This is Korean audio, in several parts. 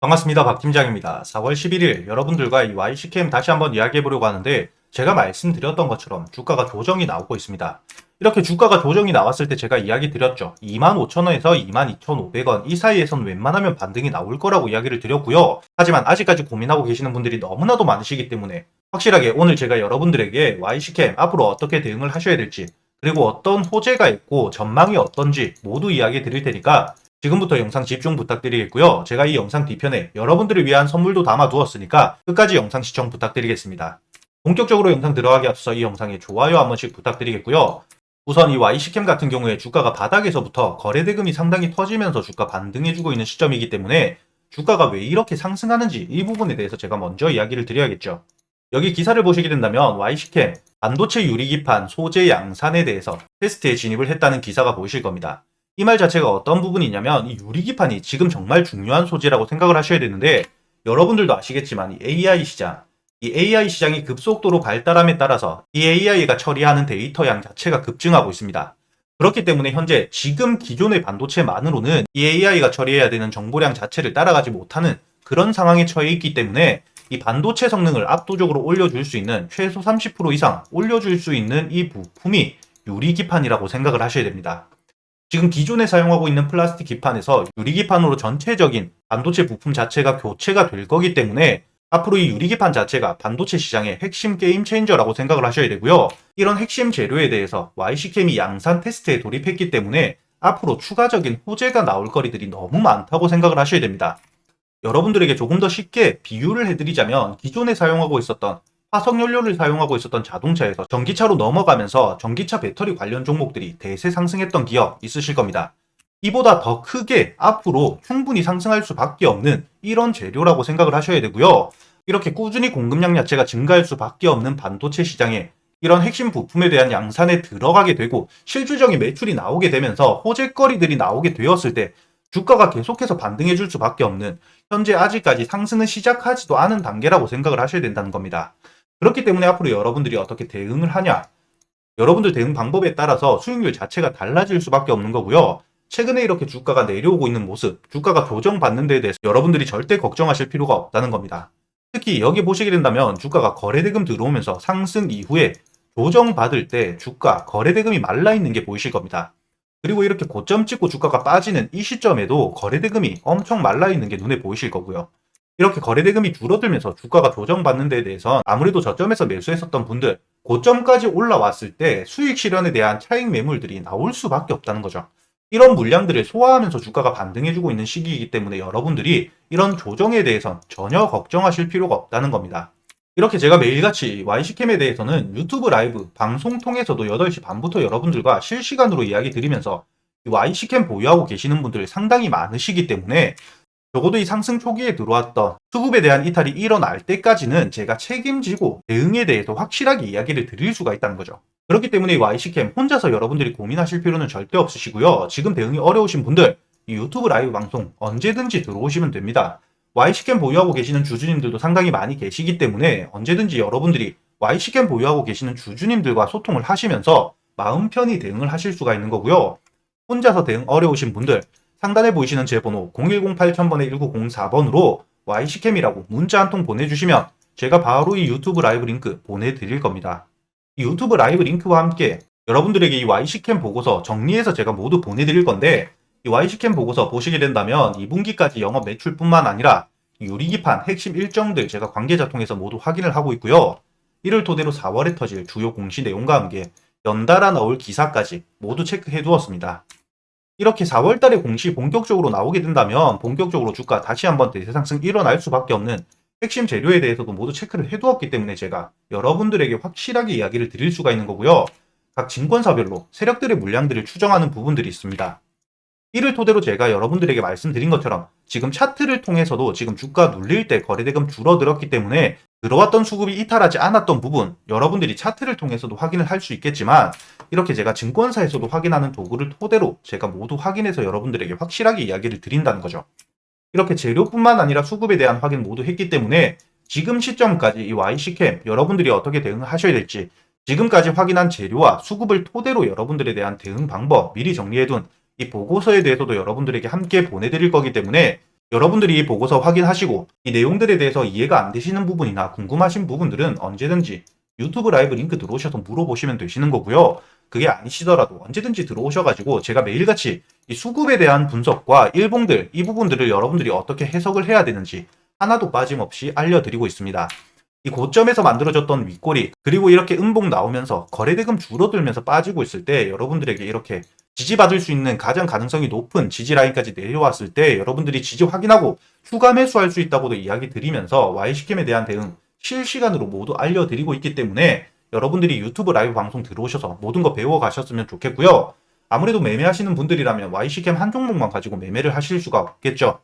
반갑습니다. 박 팀장입니다. 4월 11일 여러분들과 이 YCKM 다시 한번 이야기해 보려고 하는데 제가 말씀드렸던 것처럼 주가가 조정이 나오고 있습니다. 이렇게 주가가 조정이 나왔을 때 제가 이야기 드렸죠. 25,000원에서 22,500원 이 사이에선 웬만하면 반등이 나올 거라고 이야기를 드렸고요. 하지만 아직까지 고민하고 계시는 분들이 너무나도 많으시기 때문에 확실하게 오늘 제가 여러분들에게 YCKM 앞으로 어떻게 대응을 하셔야 될지 그리고 어떤 호재가 있고 전망이 어떤지 모두 이야기 드릴 테니까 지금부터 영상 집중 부탁드리겠고요. 제가 이 영상 뒤편에 여러분들을 위한 선물도 담아두었으니까 끝까지 영상 시청 부탁드리겠습니다. 본격적으로 영상 들어가기 앞서 이 영상에 좋아요 한 번씩 부탁드리겠고요. 우선 이 YC캠 같은 경우에 주가가 바닥에서부터 거래 대금이 상당히 터지면서 주가 반등해주고 있는 시점이기 때문에 주가가 왜 이렇게 상승하는지 이 부분에 대해서 제가 먼저 이야기를 드려야겠죠. 여기 기사를 보시게 된다면 YC캠 반도체 유리기판 소재 양산에 대해서 테스트에 진입을 했다는 기사가 보이실 겁니다. 이 말 자체가 어떤 부분이냐면 이 유리기판이 지금 정말 중요한 소재라고 생각을 하셔야 되는데 여러분들도 아시겠지만 이 AI 시장 이 AI 시장이 급속도로 발달함에 따라서 이 AI가 처리하는 데이터 양 자체가 급증하고 있습니다. 그렇기 때문에 현재 지금 기존의 반도체만으로는 이 AI가 처리해야 되는 정보량 자체를 따라가지 못하는 그런 상황에 처해 있기 때문에 이 반도체 성능을 압도적으로 올려줄 수 있는 최소 30% 이상 올려줄 수 있는 이 부품이 유리기판이라고 생각을 하셔야 됩니다. 지금 기존에 사용하고 있는 플라스틱 기판에서 유리 기판으로 전체적인 반도체 부품 자체가 교체가 될 거기 때문에 앞으로 이 유리 기판 자체가 반도체 시장의 핵심 게임 체인저라고 생각을 하셔야 되고요. 이런 핵심 재료에 대해서 YC캠이 양산 테스트에 돌입했기 때문에 앞으로 추가적인 호재가 나올 거리들이 너무 많다고 생각을 하셔야 됩니다. 여러분들에게 조금 더 쉽게 비유를 해드리자면 기존에 사용하고 있었던 화석연료를 사용하고 있었던 자동차에서 전기차로 넘어가면서 전기차 배터리 관련 종목들이 대세 상승했던 기업 있으실 겁니다. 이보다 더 크게 앞으로 충분히 상승할 수밖에 없는 이런 재료라고 생각을 하셔야 되고요. 이렇게 꾸준히 공급량 자체가 증가할 수밖에 없는 반도체 시장에 이런 핵심 부품에 대한 양산에 들어가게 되고 실질적인 매출이 나오게 되면서 호재거리들이 나오게 되었을 때 주가가 계속해서 반등해 줄 수밖에 없는 현재 아직까지 상승은 시작하지도 않은 단계라고 생각을 하셔야 된다는 겁니다. 그렇기 때문에 앞으로 여러분들이 어떻게 대응을 하냐 여러분들 대응 방법에 따라서 수익률 자체가 달라질 수밖에 없는 거고요. 최근에 이렇게 주가가 내려오고 있는 모습, 주가가 조정받는 데에 대해서 여러분들이 절대 걱정하실 필요가 없다는 겁니다. 특히 여기 보시게 된다면 주가가 거래대금 들어오면서 상승 이후에 조정받을 때 주가, 거래대금이 말라있는 게 보이실 겁니다. 그리고 이렇게 고점 찍고 주가가 빠지는 이 시점에도 거래대금이 엄청 말라있는 게 눈에 보이실 거고요. 이렇게 거래대금이 줄어들면서 주가가 조정받는 데에 대해서 아무래도 저점에서 매수했었던 분들 고점까지 올라왔을 때 수익 실현에 대한 차익 매물들이 나올 수밖에 없다는 거죠. 이런 물량들을 소화하면서 주가가 반등해주고 있는 시기이기 때문에 여러분들이 이런 조정에 대해선 전혀 걱정하실 필요가 없다는 겁니다. 이렇게 제가 매일같이 YC캠에 대해서는 유튜브 라이브 방송 통해서도 8시 반부터 여러분들과 실시간으로 이야기 드리면서 YC캠 보유하고 계시는 분들 상당히 많으시기 때문에 적어도 이 상승 초기에 들어왔던 수급에 대한 이탈이 일어날 때까지는 제가 책임지고 대응에 대해서 확실하게 이야기를 드릴 수가 있다는 거죠. 그렇기 때문에 이 YC캠 혼자서 여러분들이 고민하실 필요는 절대 없으시고요. 지금 대응이 어려우신 분들 이 유튜브 라이브 방송 언제든지 들어오시면 됩니다. YC캠 보유하고 계시는 주주님들도 상당히 많이 계시기 때문에 언제든지 여러분들이 YC캠 보유하고 계시는 주주님들과 소통을 하시면서 마음 편히 대응을 하실 수가 있는 거고요. 혼자서 대응 어려우신 분들 상단에 보이시는 제 번호 010-8000번에 1904번으로 YC캠이라고 문자 한 통 보내주시면 제가 바로 이 유튜브 라이브 링크 보내드릴 겁니다. 이 유튜브 라이브 링크와 함께 여러분들에게 이 YC캠 보고서 정리해서 제가 모두 보내드릴 건데 이 YC캠 보고서 보시게 된다면 2분기까지 영업 매출뿐만 아니라 유리기판 핵심 일정들 제가 관계자 통해서 모두 확인을 하고 있고요. 이를 토대로 4월에 터질 주요 공시 내용과 함께 연달아 나올 기사까지 모두 체크해 두었습니다. 이렇게 4월 달에 공시 본격적으로 나오게 된다면 본격적으로 주가 다시 한번 대세 상승 일어날 수밖에 없는 핵심 재료에 대해서도 모두 체크를 해두었기 때문에 제가 여러분들에게 확실하게 이야기를 드릴 수가 있는 거고요. 각 증권사별로 세력들의 물량들을 추정하는 부분들이 있습니다. 이를 토대로 제가 여러분들에게 말씀드린 것처럼 지금 차트를 통해서도 지금 주가 눌릴 때 거래대금 줄어들었기 때문에 들어왔던 수급이 이탈하지 않았던 부분 여러분들이 차트를 통해서도 확인을 할 수 있겠지만 이렇게 제가 증권사에서도 확인하는 도구를 토대로 제가 모두 확인해서 여러분들에게 확실하게 이야기를 드린다는 거죠. 이렇게 재료뿐만 아니라 수급에 대한 확인 모두 했기 때문에 지금 시점까지 이 YC캠 여러분들이 어떻게 대응을 하셔야 될지 지금까지 확인한 재료와 수급을 토대로 여러분들에 대한 대응 방법 미리 정리해둔 이 보고서에 대해서도 여러분들에게 함께 보내드릴 거기 때문에 여러분들이 보고서 확인하시고 이 내용들에 대해서 이해가 안 되시는 부분이나 궁금하신 부분들은 언제든지 유튜브 라이브 링크 들어오셔서 물어보시면 되시는 거고요. 그게 아니시더라도 언제든지 들어오셔가지고 제가 매일같이 이 수급에 대한 분석과 일봉들 이 부분들을 여러분들이 어떻게 해석을 해야 되는지 하나도 빠짐없이 알려드리고 있습니다. 이 고점에서 만들어졌던 윗꼬리 그리고 이렇게 음봉 나오면서 거래대금 줄어들면서 빠지고 있을 때 여러분들에게 이렇게 지지받을 수 있는 가장 가능성이 높은 지지 라인까지 내려왔을 때 여러분들이 지지 확인하고 추가 매수할 수 있다고도 이야기 드리면서 Y시캠에 대한 대응 실시간으로 모두 알려드리고 있기 때문에 여러분들이 유튜브 라이브 방송 들어오셔서 모든 거 배워 가셨으면 좋겠고요. 아무래도 매매하시는 분들이라면 Y시캠 한 종목만 가지고 매매를 하실 수가 없겠죠.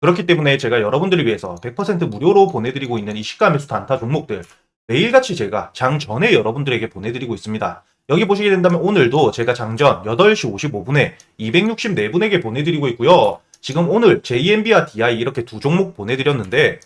그렇기 때문에 제가 여러분들을 위해서 100% 무료로 보내드리고 있는 이 시가 매수 단타 종목들 매일같이 제가 장 전에 여러분들에게 보내드리고 있습니다. 여기 보시게 된다면 오늘도 제가 장전 8시 55분에 264분에게 보내드리고 있고요. 지금 오늘 JMB와 DI 이렇게 두 종목 보내드렸는데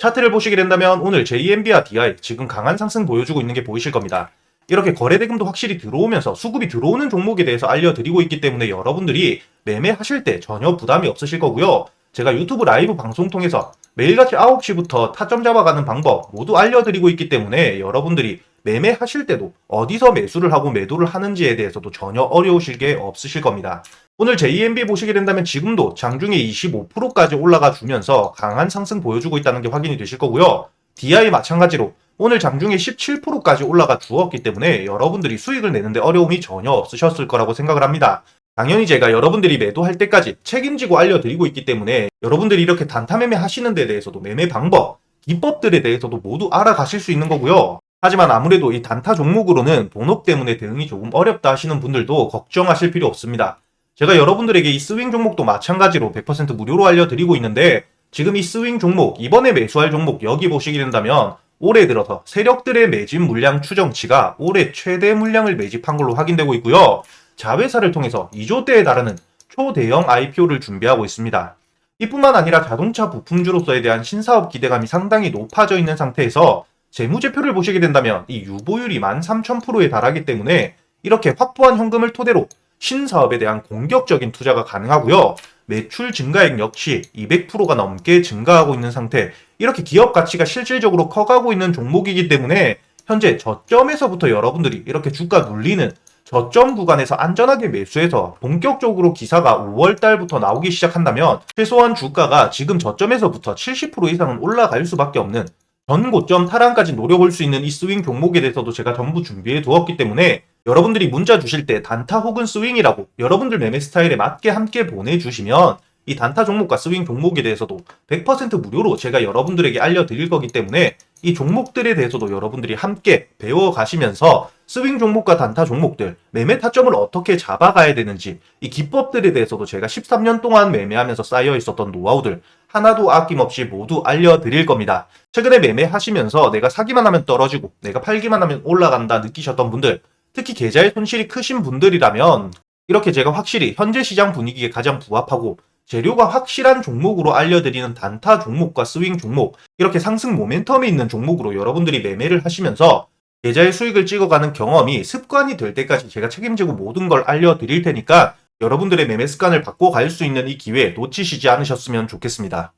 차트를 보시게 된다면 오늘 JMB와 DI 지금 강한 상승 보여주고 있는 게 보이실 겁니다. 이렇게 거래대금도 확실히 들어오면서 수급이 들어오는 종목에 대해서 알려드리고 있기 때문에 여러분들이 매매하실 때 전혀 부담이 없으실 거고요. 제가 유튜브 라이브 방송 통해서 매일같이 9시부터 타점 잡아가는 방법 모두 알려드리고 있기 때문에 여러분들이 매매하실 때도 어디서 매수를 하고 매도를 하는지에 대해서도 전혀 어려우실 게 없으실 겁니다. 오늘 JMB 보시게 된다면 지금도 장중에 25%까지 올라가 주면서 강한 상승 보여주고 있다는 게 확인이 되실 거고요. DI 마찬가지로 오늘 장중에 17%까지 올라가 주었기 때문에 여러분들이 수익을 내는데 어려움이 전혀 없으셨을 거라고 생각을 합니다. 당연히 제가 여러분들이 매도할 때까지 책임지고 알려드리고 있기 때문에 여러분들이 이렇게 단타 매매 하시는 데 대해서도 매매 방법, 기법들에 대해서도 모두 알아가실 수 있는 거고요. 하지만 아무래도 이 단타 종목으로는 본업 때문에 대응이 조금 어렵다 하시는 분들도 걱정하실 필요 없습니다. 제가 여러분들에게 이 스윙 종목도 마찬가지로 100% 무료로 알려드리고 있는데 지금 이 스윙 종목, 이번에 매수할 종목 여기 보시게 된다면 올해 들어서 세력들의 매집 물량 추정치가 올해 최대 물량을 매집한 걸로 확인되고 있고요. 자회사를 통해서 2조대에 달하는 초대형 IPO를 준비하고 있습니다. 이뿐만 아니라 자동차 부품주로서에 대한 신사업 기대감이 상당히 높아져 있는 상태에서 재무제표를 보시게 된다면 이 유보율이 13,000%에 달하기 때문에 이렇게 확보한 현금을 토대로 신사업에 대한 공격적인 투자가 가능하고요. 매출 증가액 역시 200%가 넘게 증가하고 있는 상태. 이렇게 기업 가치가 실질적으로 커가고 있는 종목이기 때문에 현재 저점에서부터 여러분들이 이렇게 주가 눌리는 저점 구간에서 안전하게 매수해서 본격적으로 기사가 5월 달부터 나오기 시작한다면 최소한 주가가 지금 저점에서부터 70% 이상은 올라갈 수밖에 없는 전 고점 탈환까지 노려볼 수 있는 이 스윙 종목에 대해서도 제가 전부 준비해 두었기 때문에 여러분들이 문자 주실 때 단타 혹은 스윙이라고 여러분들 매매 스타일에 맞게 함께 보내주시면 이 단타 종목과 스윙 종목에 대해서도 100% 무료로 제가 여러분들에게 알려드릴 거기 때문에 이 종목들에 대해서도 여러분들이 함께 배워가시면서 스윙 종목과 단타 종목들, 매매 타점을 어떻게 잡아가야 되는지 이 기법들에 대해서도 제가 13년 동안 매매하면서 쌓여 있었던 노하우들 하나도 아낌없이 모두 알려드릴 겁니다. 최근에 매매하시면서 내가 사기만 하면 떨어지고 내가 팔기만 하면 올라간다 느끼셨던 분들 특히 계좌의 손실이 크신 분들이라면 이렇게 제가 확실히 현재 시장 분위기에 가장 부합하고 재료가 확실한 종목으로 알려드리는 단타 종목과 스윙 종목 이렇게 상승 모멘텀이 있는 종목으로 여러분들이 매매를 하시면서 계좌의 수익을 찍어가는 경험이 습관이 될 때까지 제가 책임지고 모든 걸 알려드릴 테니까 여러분들의 매매 습관을 바꿔 갈 수 있는 이 기회 놓치시지 않으셨으면 좋겠습니다.